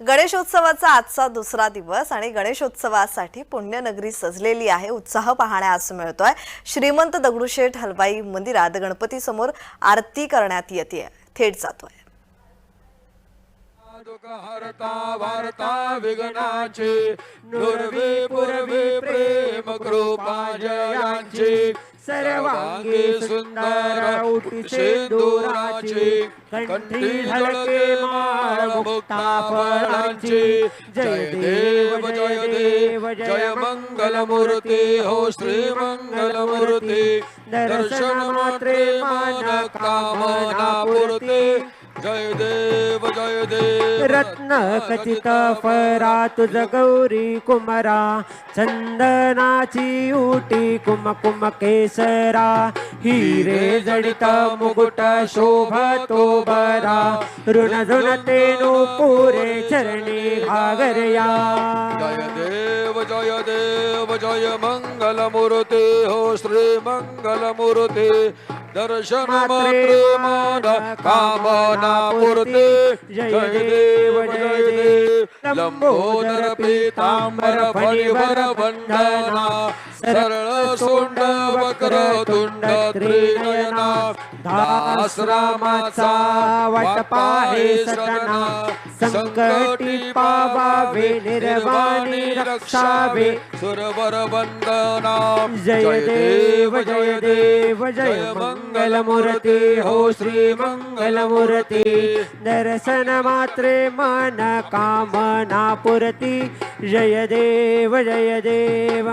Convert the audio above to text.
गणेशोत्सवाचा आजचा दुसरा दिवस आणि गणेशोत्सवासाठी पुण्यनगरी सजलेली आहे. उत्साह पाहण्यास मिळतोय. श्रीमंत दगडूशेठ हलवाई मंदिरात गणपती समोर आरती करण्यात येते. थेट जातोय. हरता वार्ता पूर्वी प्रेम कृपा जयांची सर्वांगी सुंदर उठी दोराचे कंठी झळके मा मुक्ता फळांची जय देव जय देव जय मंगल मूर्ती हो श्री मंगल मूर्ती दर्शन मात्रे मान कामना पूर्ती जय देव जय देव. रत्न खचित फरा तुझ गौरी कुमरा. चंदनाची उटी कुम कुम केसरा. हिरे जडित मुकुट शोभतो बरा। ऋण झुणते पुरे चरणी घागरया जय देव जय देव जय मंगल मूर्ती हो श्री मंगल मूर्ती। दर्शन मात्रे मान कामना पूर्ती। जय देव जय लंबोदर पीतांबर फणीवर बंधना सरळ सोंड वक्र तुंड त्रिनयना दास रामाचा वाटपा हे सदना संकटी पावावे निर्वाणी रक्षावे सुरवर वंदना. जय देव जय देव जय मंगल मूर्ती हो श्री मंगल मूर्ती दर्शन मात्रे मन कामना. नापुरती। जय देव जय देव।